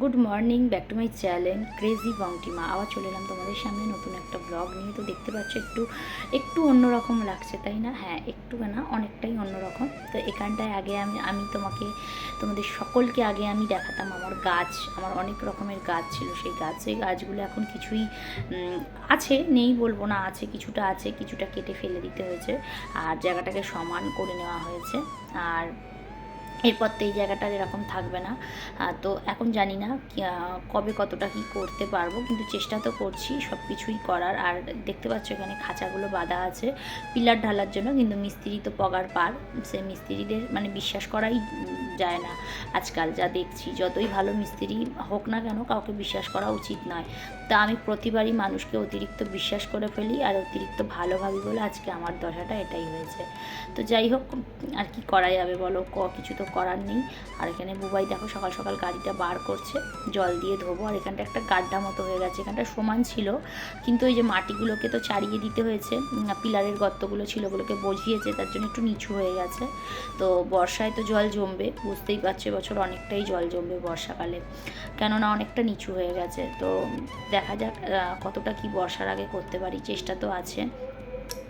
Good morning back to my channel crazy বংটিমা আবার চলে এলাম তোমাদের সামনে নতুন একটা ব্লগ নিয়ে। তো দেখতে পাচ্ছ একটু একটু অন্যরকম লাগছে, তাই না? হ্যাঁ একটু না অনেকটাই অন্যরকম। তো এখানটায় আগে আমি আমি তোমাকে, তোমাদের সকলকে আগে আমি দেখাতাম আমার গাছ, আমার অনেক রকমের গাছ ছিল সেই গাছ। সেই গাছগুলো এখন কিছুই আছে, নেই বলব না, আছে, কিছুটা আছে, কিছুটা কেটে ফেলে দিতে হয়েছে। আর জায়গাটাকে সমান করে নেওয়া হয়েছে। আর এরপর তো এই জায়গাটা এরকম থাকবে না। তো এখন জানি না কবে কতটা কি করতে পারব, কিন্তু চেষ্টা তো করছি সব কিছুই করার। আর দেখতে পাচ্ছ এখানে খাঁচাগুলো বাঁধা আছে পিলার ঢালার জন্য, কিন্তু মিস্ত্রি তো পগার পার। সে মিস্ত্রিদের মানে বিশ্বাস করাই যায় না। আজকাল যা দেখছি, যতই ভালো মিস্ত্রি হোক না কেন, কাউকে বিশ্বাস করা উচিত নয়। তা আমি প্রতিবারই মানুষকে অতিরিক্ত বিশ্বাস করে ফেলি আর অতিরিক্ত ভালো ভাবি বলে আজকে আমার দশাটা এটাই হয়েছে। তো যাই হোক, আর কি করা যাবে বলো? ক, কিছু তো করার নেই। আর এখানে বুবাই দেখো সকাল সকাল গাড়িটা বার করছে, জল দিয়ে ধোবো। আর এখানটা একটা গাড্ডা মতো হয়ে গেছে, এখানটা সমান ছিল। কিন্তু ওই যে মাটিগুলোকে তো চারিয়ে দিতে হয়েছে, পিলারের গর্তগুলো ছিল, ওগুলোকে বসিয়েছে তার জন্য একটু নিচু হয়ে গেছে। তো বর্ষায় তো জল জমবে বুঝতেই পারছ বছর অনেকটাই জল জমবে বর্ষাকালে। কেননা অনেকটা নিচু হয়ে গেছে। তো দেখা যাক কতটা কি বর্ষার আগে করতে পারি। চেষ্টা তো আছে।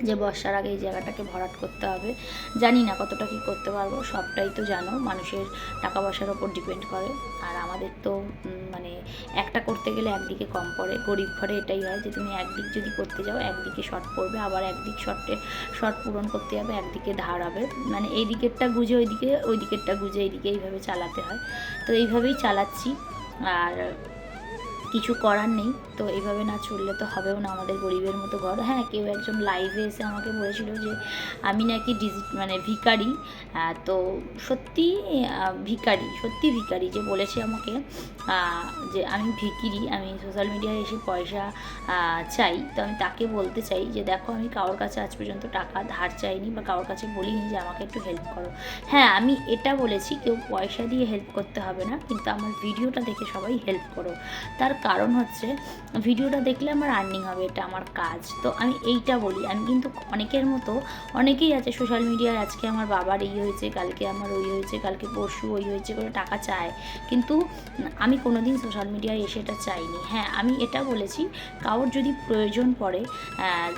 যে বর্ষার আগে এই জায়গাটাকে ভরাট করতে হবে। জানি না কতটা কী করতে পারব, সবটাই তো জানো, মানুষের টাকা পয়সার ওপর ডিপেন্ড করে। আর আমাদের তো মানে একটা করতে গেলে একদিকে কম পড়ে। গরিব ঘরে এটাই হয় যে তুমি একদিক যদি করতে যাও, একদিকে শর্ট পড়বে, আবার একদিক শর্টে শর্ট পূরণ করতে যাবে, একদিকে ধার হবে। মানে এই দিকেরটা গুজে ওইদিকে, ওই দিকেরটা গুজে এইদিকে এইভাবে চালাতে হয়। তো এইভাবেই চালাচ্ছি। আর কিছু করার নেই। তো এইভাবে না চললে তো হবেও না আমাদের গরিবের মতো ঘর। হ্যাঁ কেউ একজন লাইভে এসে আমাকে বলেছিল যে, আমি নাকি ডিজি মানে ভিকারি তো সত্যি ভিখারি সত্যি ভিখারি যে বলেছে আমাকে যে আমি ভিকিরি আমি সোশ্যাল মিডিয়ায় এসে পয়সা চাই। তো আমি তাকে বলতে চাই যে, দেখো, আমি কারোর কাছে আজ পর্যন্ত টাকা ধার চাইনি বা কারোর কাছে বলিনি যে আমাকে একটু হেল্প করো। হ্যাঁ আমি এটা বলেছি, কেউ পয়সা দিয়ে হেল্প করতে হবে না, কিন্তু আমার ভিডিওটা দেখে সবাই হেল্প করো। তার কারণ হচ্ছে, ভিডিওটা দেখলে আমার আর্নিং হবে, এটা আমার কাজ। তো আমি এইটা বলি, আমি কিন্তু অনেকের মতো, অনেকেই আছে সোশ্যাল মিডিয়ায় আজকে আমার বাবার এই হয়েছে, কালকে আমার ওই হয়েছে, কালকে পরশু ওই হয়েছে করে টাকা চায়। কিন্তু আমি কোনো দিন সোশ্যাল মিডিয়ায় এসে এটা চাইনি। হ্যাঁ আমি এটা বলেছি, কারোর যদি প্রয়োজন পড়ে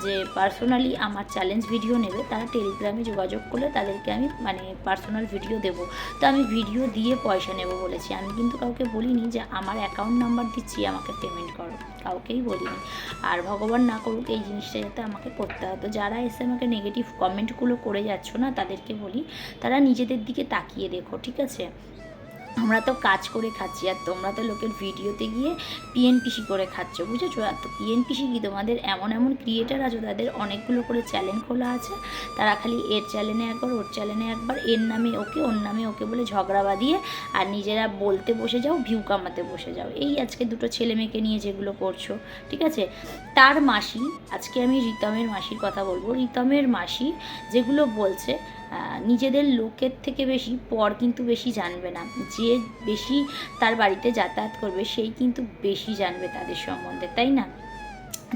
যে পার্সোনালি আমার চ্যালেঞ্জ ভিডিও নেবে, তারা টেলিগ্রামে যোগাযোগ করলে তাদেরকে আমি মানে পার্সোনাল ভিডিও দেবো। তো আমি ভিডিও দিয়ে পয়সা নেব বলেছি। আমি কিন্তু কাউকে বলিনি যে আমার অ্যাকাউন্ট নাম্বার দিচ্ছি আমাকে পেমেন্ট করো। কাউকেই বলিনি। আর ভগবান না করুক, এই জিনিসটা যাতে আমাকে করতে হতো যারা এসে আমাকে নেগেটিভ কমেন্টগুলো করে যাচ্ছ না, তাদেরকে বলি, তারা নিজেদের দিকে তাকিয়ে দেখো, ঠিক আছে? আমরা তো কাজ করে খাচ্ছি, আর তোমরা তো লোকের ভিডিওতে গিয়ে পিএনপিসি করে খাচ্ছ, বুঝেছ? আর তো পিএনপিসি কি তোমাদের এমন এমন ক্রিয়েটার আছে, তাদের অনেকগুলো করে চ্যানেল খোলা আছে, তারা খালি এর চ্যানেলে একবার, ওর চ্যানেলে একবার, এর নামে ওকে, ওর নামে ওকে বলে ঝগড়া বাঁধিয়ে, আর নিজেরা বলতে বসে যাও ভিউ কামাতে বসে যাও। এই আজকে দুটো ছেলে মেয়েকে নিয়ে যেগুলো করছ, ঠিক আছে? তার মাসি, আজকে আমি রিতমের মাসির কথা বলব, রিতমের মাসি যেগুলো বলছে নিজেদের লোকের থেকে বেশি, পর কিন্তু বেশি জানবে না। যে বেশি তার বাড়িতে যাতায়াত করবে, সেই কিন্তু বেশি জানবে তাদের সম্বন্ধে, তাই না?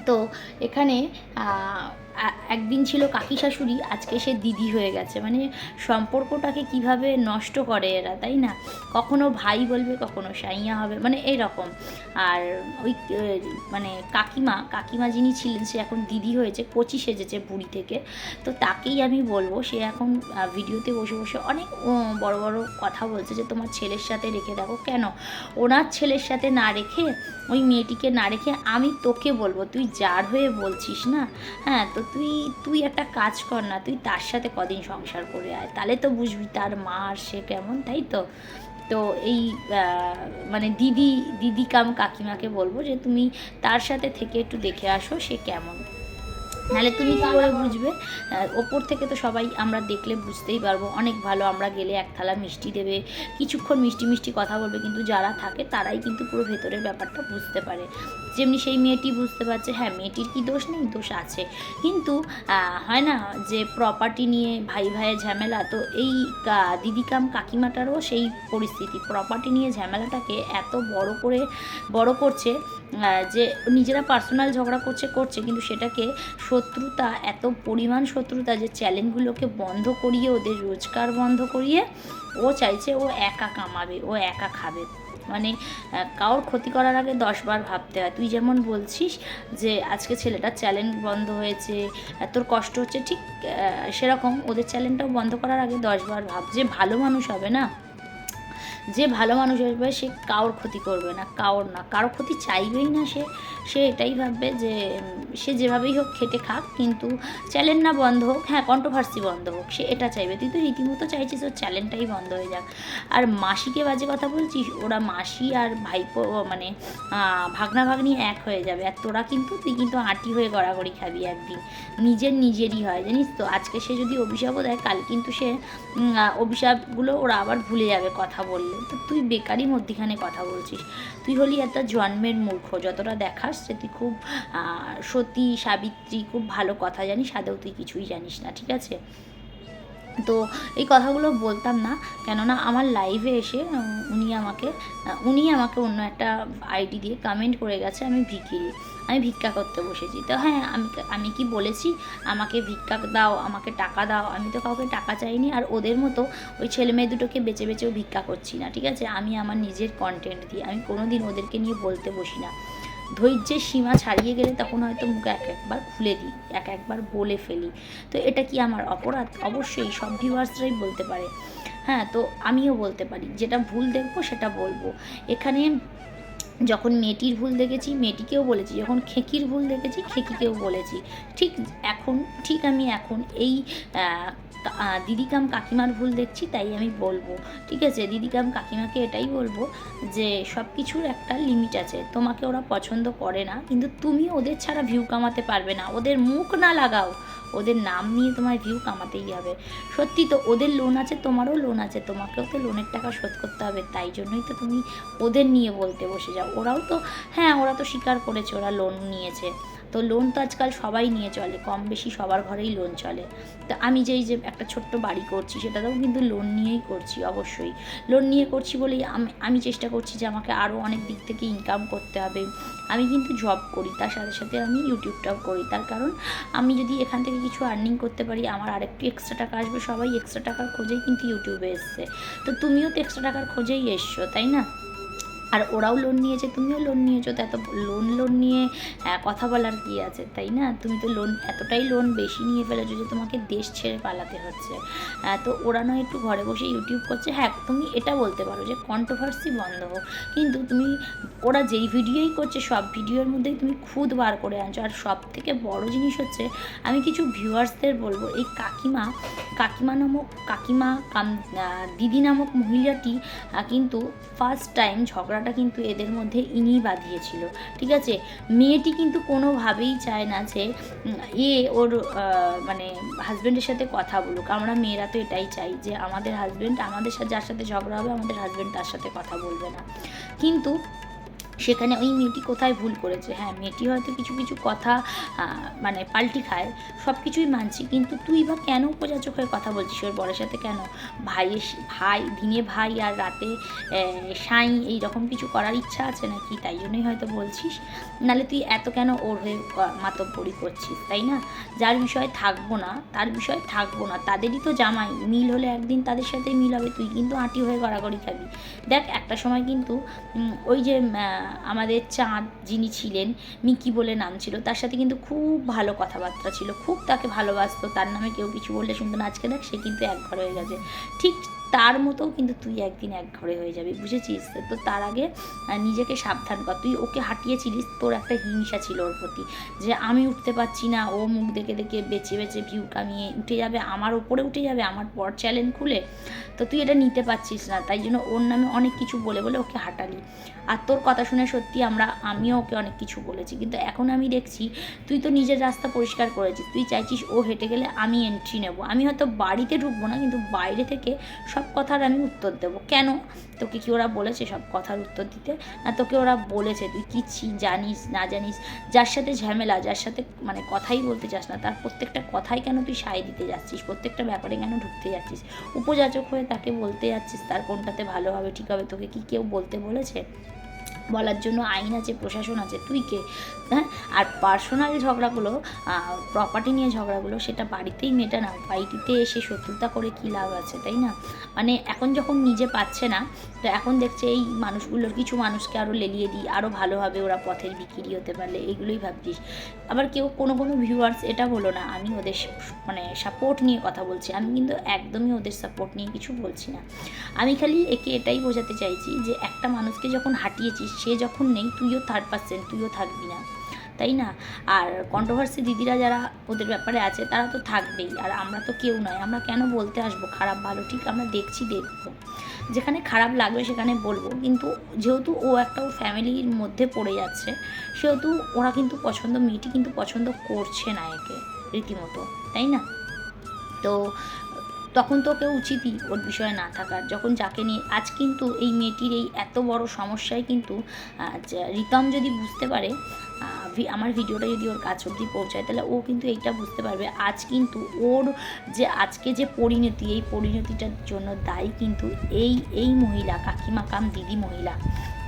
তো এখানে একদিন ছিল কাকি শাশুড়ি, আজকে সে দিদি হয়ে গেছে। মানে সম্পর্কটাকে কীভাবে নষ্ট করে এরা, তাই না? কখনো ভাই বলবে, কখনো সাইয়া হবে মানে এইরকম আর ওই মানে কাকিমা কাকিমা যিনি ছিলেন, সে এখন দিদি হয়েছে কচি সেজেছে বুড়ি থেকে। তো তাকেই আমি বলব, সে এখন ভিডিওতে বসে বসে অনেক বড় বড় কথা বলছে যে, তোমার ছেলের সাথে রেখে দেখো। কেন? ওনার ছেলের সাথে না রেখে, ওই মেয়েটিকে না রেখে আমি তোকে বলব। তুই যার হয়ে বলছিস না? হ্যাঁ তো তুই তুই একটা কাজ কর না, তুই তার সাথে কদিন সংসার করে আয়। তাহলে তো বুঝবি তার মা আর সে কেমন, তাই তো? তো এই মানে দিদি দিদি কাম কাকিমাকে বলব যে তুমি তার সাথে থেকে একটু দেখে আসো সে কেমন। নাহলে তুমি কী করে বুঝবে? ওপর থেকে তো সবাই আমরা দেখলে বুঝতেই পারব। অনেক ভালো, আমরা গেলে এক থালা মিষ্টি দেবে। কিছুক্ষণ মিষ্টি মিষ্টি কথা বলবে, কিন্তু যারা থাকে তারাই কিন্তু পুরো ভেতরের ব্যাপারটা বুঝতে পারে। যেমনি সেই মেয়েটি বুঝতে পারছে হ্যাঁ মেয়েটির কি দোষ নেই? দোষ আছে। কিন্তু হয় না যে প্রপার্টি নিয়ে ভাই ভাইয়ের ঝামেলা, তো এই কা- দিদিকাম কাকিমাটারও সেই পরিস্থিতি। প্রপার্টি নিয়ে ঝামেলাটাকে এত বড় করে, বড় করছে যে নিজেরা পার্সোনাল ঝগড়া করছে করছে, কিন্তু সেটাকে শত্রুতা, এত পরিমাণ শত্রুতা যে চ্যালেঞ্জগুলোকে বন্ধ করিয়ে ওদের রোজগার বন্ধ করিয়ে ও চাইছে ও একা কামাবে, ও একা খাবে। মানে কারোর ক্ষতি করার আগে দশবার ভাবতে হয়। তুই যেমন বলছিস যে, আজকে ছেলেটার চ্যালেঞ্জ বন্ধ হয়েছে তোর কষ্ট হচ্ছে, ঠিক সেরকম ওদের চ্যালেঞ্জটাও বন্ধ করার আগে দশবার ভাব যে, ভালো মানুষ হবে না? যে ভালো মানুষ আসবে, সে কারোর ক্ষতি করবে না, কারোর না। কারোর ক্ষতি চাইবেই না সে। সে এটাই ভাববে যে সে যেভাবেই হোক খেটে খাক, কিন্তু চ্যালেঞ্জ না বন্ধ হোক হ্যাঁ কন্ট্রোভার্সি বন্ধ হোক, সে এটা চাইবে। তুই তো রীতিমতো চাইছিস, ওর চ্যালেঞ্জটাই বন্ধ হয়ে যাক। আর মাসিকে বাজে কথা বলছিস, ওরা মাসি আর ভাইপো মানে ভাগনা ভাগ্নি এক হয়ে যাবে। আর তোরা কিন্তু, তুই কিন্তু আঁটি হয়ে গড়াগড়ি খাবি একদিন। নিজের নিজেরই হয়, জানিস তো? আজকে সে যদি অভিশাপও দেয়, কাল কিন্তু সে অভিশাপগুলো ওরা আবার ভুলে যাবে কথা বললে। তো তুই বেকারই মধ্যিখানে কথা বলছিস। তুই হলি একটা জন্মের মূর্খ, যতটা দেখাস সে তুই খুব সতী, সাবিত্রী, খুব ভালো কথা জানিস, আদৌ তুই কিছুই জানিস না, ঠিক আছে? তো এই কথাগুলো বলতাম না, কেননা আমার লাইভে এসে উনি আমাকে উনি আমাকে অন্য একটা আইডি দিয়ে কমেন্ট করে গেছে, আমি ভিকিরি আমি ভিক্ষা করতে বসেছি। তো হ্যাঁ আমি আমি কি বলেছি? আমাকে ভিক্ষা দাও, আমাকে টাকা দাও। আমি তো কাউকে টাকা চাইনি, আর ওদের মতো ওই ছেলে মেয়ে দুটোকে বেছে বেছেও ভিক্ষা করছি না, ঠিক আছে? আমি আমার নিজের কন্টেন্ট দিয়ে, আমি কোনো দিন ওদেরকে নিয়ে বলতে বসি না। ধৈর্যের সীমা ছাড়িয়ে গেলে তখন হয়তো মুখ এক একবার খুলে দিই, এক একবার বলে ফেলি। তো এটা কি আমার অপরাধ? অবশ্যই, সব ভিউয়ার্সরাই বলতে পারে। হ্যাঁ তো আমিও বলতে পারি। যেটা ভুল দেখব সেটা বলব। এখানে যখন মেয়েটির ভুল দেখেছি, মেয়েটিকেও বলেছি। যখন খেকির ভুল দেখেছি, খেকিকেও বলেছি। ঠিক এখন, ঠিক আমি এখন এই দিদিকাম কাকিমার ভুল দেখছি, তাই আমি বলব। ঠিক আছে? দিদিকাম কাকিমাকে এটাই বলব যে সব কিছুর একটা লিমিট আছে। তোমাকে ওরা পছন্দ করে না, কিন্তু তুমি ওদের ছাড়া ভিউ কামাতে পারবে না। ওদের মুখ না লাগাও। ওদের নাম নিয়ে তোমার ভিউ কামাতেই হবে। সত্যি তো ওদের লোন আছে, তোমারও লোন আছে, তোমাকেও তো লোনের টাকা শোধ করতে হবে, তাই জন্যই তো তুমি ওদের নিয়ে বলতে বসে যাও। ওরাও তো হ্যাঁ ওরা তো স্বীকার করেছে, ওরা লোন নিয়েছে। তো লোন তো আজকাল সবাই নিয়ে চলে, কম বেশি সবার ঘরেই লোন চলে। তো আমি যেই যে একটা ছোট্ট বাড়ি করছি, সেটাতেও কিন্তু লোন নিয়েই করছি অবশ্যই। লোন নিয়ে করছি বলেই আমি আমি চেষ্টা করছি যে আমাকে আরও অনেক দিক থেকে ইনকাম করতে হবে। আমি কিন্তু জব করি, তার সাথে সাথে আমি ইউটিউবটাও করি। তার কারণ আমি যদি এখান থেকে কিছু আর্নিং করতে পারি, আমার আরেকটু এক্সট্রা টাকা আসবে, সবাই এক্সট্রা টাকার খোঁজেই কিন্তু ইউটিউবে এসছে। তো তুমিও তো এক্সট্রা টাকার খোঁজেই এসছো, তাই না? আর ওরাও লোন নিয়েছে, তুমিও লোন নিয়েছো, তো এত লোন লোন নিয়ে কথা বলার কি আছে, তাই না? তুমি তো লোন এতটাই লোন বেশি নিয়ে ফেলেছো যে তোমাকে দেশ ছেড়ে পালাতে হচ্ছে। তো ওরা নয় একটু ঘরে বসে ইউটিউব করছে। হ্যাঁ তুমি এটা বলতে পারো যে কন্ট্রোভার্সি বন্ধ হোক। কিন্তু তুমি, ওরা যেই ভিডিওই করছে, সব ভিডিওর মধ্যেই তুমি খুদ বার করে আনছো। আর সব থেকে বড় জিনিস হচ্ছে, আমি কিছু ভিউয়ার্সদের বলব, এই কাকিমা কাকিমা নামক, কাকিমা কাম দিদি নামক মহিলাটি কিন্তু ফার্স্ট টাইম ঝগড়াটা কিন্তু এদের মধ্যে ইনিই বাঁধিয়েছিল ঠিক আছে? মেয়েটি কিন্তু কোনোভাবেই চায় না যে এ ওর মানে হাজব্যান্ডের সাথে কথা বলুক। আমরা মেয়েরা তো এটাই চাই যে, আমাদের হাজব্যান্ড আমাদের সাথে যার সাথে ঝগড়া হবে, আমাদের হাজব্যান্ড তার সাথে কথা বলবে না। কিন্তু সেখানে ওই মেয়েটি কোথায় ভুল করেছে? হ্যাঁ মেয়েটি হয়তো কিছু কিছু কথা মানে পাল্টি খায় সব কিছুই মানছি, কিন্তু তুই বা কেন উপজা চোখের কথা বলছিস ওর বরের সাথে কেন? ভাইয়ের ভাই, দিনে ভাই আর রাতে সাঁই, এই রকম কিছু করার ইচ্ছা আছে নাকি? তাই জন্যই হয়তো বলছিস। নালে তুই এত কেন ওর হয়ে মাতব্বরি করছিস, তাই না? যার বিষয়ে থাকব না, তার বিষয়ে থাকব না, তাদেরই তো জামাই। মিল হলে একদিন তাদের সাথে মিল হবে, তুই কিন্তু আঁটি হয়ে গড়াগড়ি খাবি। দেখ, একটা সময় কিন্তু ওই যে আমাদের চাঁদ যিনি ছিলেন, মিকি বলে নাম ছিল, তার সাথে কিন্তু খুব ভালো কথাবার্তা ছিল, খুব তাকে ভালোবাসতো, তার নামে কেউ কিছু বললে শুনতো না, আজকে দেখ সে কিন্তু এক ঘর হয়ে গেছে। ঠিক তার মতো কিন্তু তুই একদিন এক ঘরে হয়ে যাবি, বুঝেছিস? তো তার আগে নিজেকে সাবধান কর। তুই ওকে হাঁটিয়েছিলিস, তোর একটা হিংসা ছিল ওর প্রতি, যে আমি উঠতে পারছি না, ও মুখ দেখে দেখে বেছে বেছে ভিউ কামিয়ে উঠে যাবে, আমার ওপরে উঠে যাবে, আমার পর চ্যালেঞ্জ খুলে, তো তুই এটা নিতে পারছিস না, তাই জন্য ওর নামে অনেক কিছু বলে বলে ওকে হাঁটালি। আর তোর কথা শুনে সত্যি আমরা, আমিও ওকে অনেক কিছু বলেছি, কিন্তু এখন আমি দেখছি, তুই তো নিজের রাস্তা পরিষ্কার করেছিস, তুই চাইছিস ও হেঁটে গেলে আমি এন্ট্রি নেব। আমি হয়তো বাড়িতে ঢুকবো না, কিন্তু বাইরে থেকে সব কথার আমি উত্তর দেবো। কেন? তোকে কি ওরা বলেছে সব কথার উত্তর দিতে? না তোকে ওরা বলেছে? তুই কিচ্ছি জানিস, না জানিস? যার সাথে ঝামেলা, যার সাথে মানে কথাই বলতে চাস না, তার প্রত্যেকটা কথাই কেন তুই সায় দিতে যাচ্ছিস? প্রত্যেকটা ব্যাপারে কেন ঢুকতে যাচ্ছিস? উপযাচক হয়ে তাকে বলতে যাচ্ছিস, তার কোনটাতে ভালো হবে, ঠিক হবে? তোকে কি কেউ বলতে বলেছে? বলার জন্য আইন আছে, প্রশাসন আছে, তুই কে? হ্যাঁ? আর পার্সোনাল ঝগড়াগুলো প্রপার্টি নিয়ে ঝগড়াগুলো, সেটা বাড়িতেই মেটা না বাড়িতে এসে শত্রুতা করে কী লাভ আছে, তাই না? মানে এখন যখন নিজে পাচ্ছে না তো এখন দেখছে এই মানুষগুলোর কিছু মানুষকে আরও লেলিয়ে দিই আরও ভালোভাবে ওরা পথের বিক্রি হতে পারলে, এগুলোই ভাবছিস। আবার কেউ কোনো কোনো ভিউয়ার্স এটা বলো না, আমি ওদের মানে সাপোর্ট নিয়ে কথা বলছি, আমি কিন্তু একদমই ওদের সাপোর্ট নিয়ে কিছু বলছি না। আমি খালি একে এটাই বোঝাতে চাইছি যে একটা মানুষকে যখন হাঁটিয়েছিস, সে যখন নেই, তুইও থার্ড পার্সেন্ট তুইও থাকবি না, তাই না? আর কন্ট্রোভার্সি দিদিরা যারা ওদের ব্যাপারে আছে, তারা তো থাকবেই, আর আমরা তো কেউ নয়, আমরা কেন বলতে আসব? খারাপ ভালো, ঠিক, আমরা দেখছি, দেখব। যেখানে খারাপ লাগবে সেখানে বলব। কিন্তু যেহেতু ও একটা ওর ফ্যামিলির মধ্যে পড়ে যাচ্ছে, সেহেতু ওরা কিন্তু পছন্দ, মেয়েটি কিন্তু পছন্দ করছে না একে রীতিমতো, তাই না? তো তখন তো কেউ উচিতই ওর বিষয়ে না থাকার। যখন যাকে নিয়ে, আজ কিন্তু এই মেয়েটির এই এত বড় সমস্যায় কিন্তু রিতম যদি বুঝতে পারে আমার ভিডিওটা যদি ওর কাছ অব্দি পৌঁছায়, তাহলে ও কিন্তু এইটা বুঝতে পারবে। আজ কিন্তু ওর যে, আজকে যে পরিণতি, এই পরিণতিটার জন্য দায়ী কিন্তু এই এই মহিলা, কাকিমা কাম দিদি মহিলা।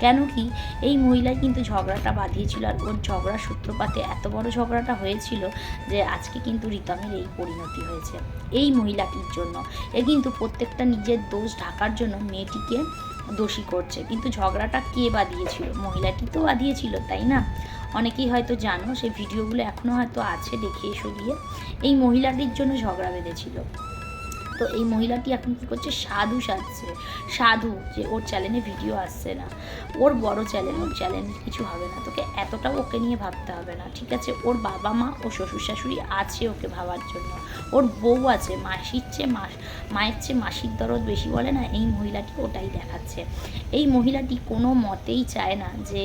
কেন কি, এই মহিলাই কিন্তু ঝগড়াটা বাঁধিয়েছিল আর ওর ঝগড়ার সূত্রপাতে এত বড় ঝগড়াটা হয়েছিল যে, আজকে কিন্তু রিতমের এই পরিণতি হয়েছে, এই মহিলাটির জন্য। এ কিন্তু প্রত্যেকটা নিজের দোষ ঢাকার জন্য মেয়েটিকে দোষী করছে। কিন্তু ঝগড়াটা কে বাঁধিয়েছিল? মহিলাটি তো বাঁধিয়েছিল, তাই না? অনেকেই হয়তো জানো, সেই ভিডিওগুলো এখনও হয়তো আছে, দেখে এসো গিয়ে। এই মহিলাটির জন্য ঝগড়া বেঁধেছিল। তো এই মহিলাটি এখন কী করছে? সাধু সাজছে। সাধু, যে ওর চ্যানেলে ভিডিও আসছে না। ওর বড় চ্যানেল ওর চ্যানেল কিছু হবে না। তোকে এতটাও ওকে নিয়ে ভাবতে হবে না, ঠিক আছে? ওর বাবা মা ও শ্বশুর শাশুড়ি আছে ওকে ভাবার জন্য। ওর বউ আছে, মাসির চেয়ে মাস মায়ের চেয়ে মাসির দরদ বেশি বলে না, এই মহিলাটি ওটাই দেখাচ্ছে। এই মহিলাটি কোনো মতেই চায় না যে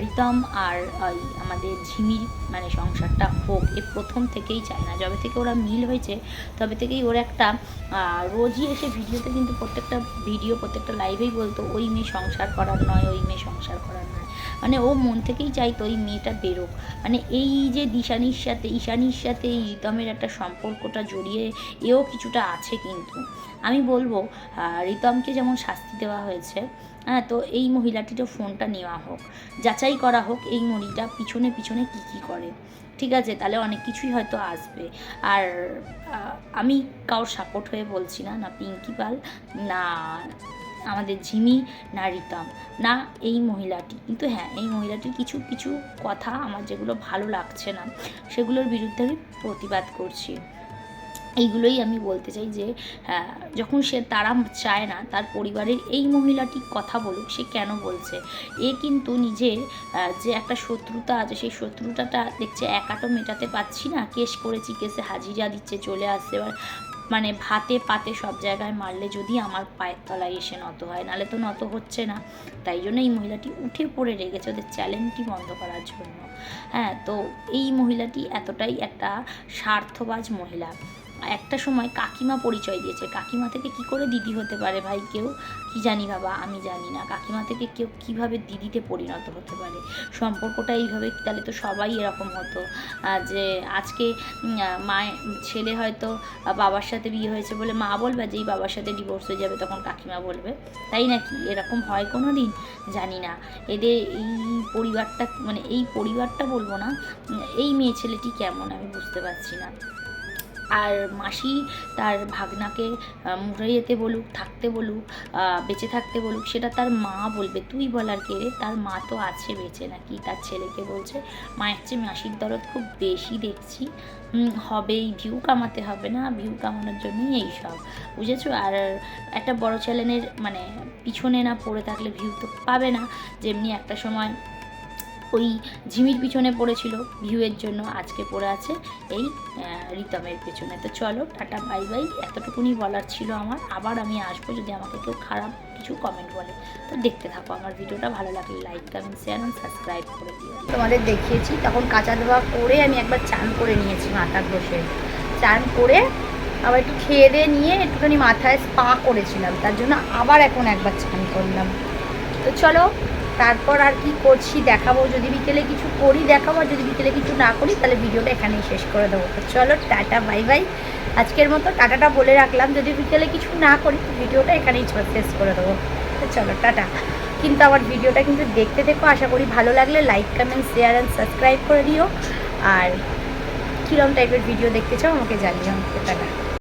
রিতম আর ওই আমাদের ঝিমির মানে সংসারটা হোক। এ প্রথম থেকেই চায় না। যবে থেকে ওরা মিল হয়েছে, তবে থেকেই ওর একটা আহ, রোজই এসে ভিডিওতে কিন্তু প্রত্যেকটা ভিডিও প্রত্যেকটা লাইভেই বলতো ওই মেয়ে সংসার করার নয় ওই মেয়ে সংসার করার নয়। মানে ও মন থেকেই চাইতো ওই মেয়েটা বেরোক। মানে এই যে দিশানির সাথে ঈশানির সাথে এই রিতমের একটা সম্পর্কটা জড়িয়ে এও কিছুটা আছে কিন্তু। আমি বলব রিতমকে যেমন শাস্তি দেওয়া হয়েছে হ্যাঁ তো এই মহিলাটিরও ফোনটা নেওয়া হোক। যাচাই করা হোক এই মহিলাটা পিছনে পিছনে কী কী করে। ঠিক আছে, তাহলে অনেক কিছুই হয়তো আসবে। আর আমি কারোর সাপোর্ট হয়ে বলছি না না পিঙ্কি পাল, না আমাদের ঝিমি, না রিতম, না এই মহিলাটি। কিন্তু হ্যাঁ এই মহিলাটির কিছু কিছু কথা আমার যেগুলো ভালো লাগছে না, সেগুলোর বিরুদ্ধে আমি প্রতিবাদ করছি। এইগুলোই আমি বলতে চাই যে হ্যাঁ, যখন সে তারা চায় না তার পরিবারের এই মহিলাটি কথা বলুক সে কেন বলছে? এ কিন্তু নিজের যে একটা শত্রুতা আছে সেই শত্রুতাটা দেখছে একাটো মেটাতে পারছি না। কেস করেছি কেসে হাজিরা দিচ্ছে চলে আসছে। এবার মানে ভাতে পাতে সব জায়গায় মারলে যদি আমার পায়ের তলায় এসে নত হয় নালে তো নত হচ্ছে না। তাই জন্য এই মহিলাটি উঠে পড়ে রেগেছে ওদের চ্যালেঞ্জটি বন্ধ করার জন্য। হ্যাঁ তো এই মহিলাটি এতটাই একটা স্বার্থবাজ মহিলা। একটা সময় কাকিমা পরিচয় দিয়েছে। কাকিমা থেকে কি করে দিদি হতে পারে ভাই কেউ? কি জানি বাবা, আমি জানি না। কাকিমা থেকে কেউ কীভাবে দিদিতে পরিণত হতে পারে? সম্পর্কটা এইভাবে তাহলে তো সবাই এরকম হতো। যে আজকে মায়ের ছেলে হয়তো বাবার সাথে বিয়ে হয়েছে বলে মা বলবে যেই বাবার সাথে ডিভোর্স হয়ে যাবে, তখন কাকিমা বলবে। তাই নাকি? এরকম হয় কোনো দিন জানি না। এদের এই পরিবারটা মানে এই পরিবারটা বলব না এই মেয়ে ছেলেটি কেমন আমি বুঝতে পারছি না। আর মাসি তার ভাগনাকে মরে যেতে বলুক, থাকতে বলুক বেঁচে থাকতে বলুক, সেটা তার মা বলবে। তুই বলার কে রে? তার মা তো আছে বেঁচে নাকি? তার ছেলেকে বলছে মায়ের চেয়ে মাসির দরদ খুব বেশি দেখছি। হবেই, ভিউ কামাতে হবে না, ভিউ কামানোর জন্যই এইসব বুঝেছ? আর একটা বড় চ্যানেলের মানে পিছনে না পড়ে থাকলে ভিউ তো পাবে না। যেমনি একটা সময় ওই ঝিমির পিছনে পড়েছিল ভিউয়ের জন্য, আজকে পড়ে আছে এই রিতমের পেছনে। তো চলো, টাটা, বাই বাই। এতটুকুনি বলার ছিল আমার। আবার আমি আসব যদি আমাকে কেউ খারাপ কিছু কমেন্ট বলে। তো দেখতে থাকো আমার ভিডিওটা, ভালো লাগলে লাইক কমেন্ট শেয়ার এবং সাবস্ক্রাইব করে দিও। তোমাদের দেখিয়েছি, তখন কাঁচা ধোয়া করে আমি একবার চান করে নিয়েছি মাথা ঘষে চান করে আবার একটু খেয়ে দিয়ে নিয়ে একটুখানি মাথায় স্পা করেছিলাম। তার জন্য আবার এখন একবার চান করলাম। তো চলো তারপর আর কি করছি দেখাবো। যদি বিকেলে কিছু করি, দেখাবো, আর যদি বিকেলে কিছু না করি, তাহলে ভিডিওটা এখানেই শেষ করে দেবো। তো চলো, টাটা, বাই বাই। আজকের মতো টাটাটা বলে রাখলাম। যদি বিকেলে কিছু না করি, তো ভিডিওটা এখানেই শেষ করে দেবো। তো চলো, টাটা। কিন্তু আমার ভিডিওটা কিন্তু দেখতে দেখো আশা করি ভালো লাগলে like, comment, share and subscribe করে দিও। আর কীরকম টাইপের ভিডিও দেখতে চাও, আমাকে জানিও। টাটা।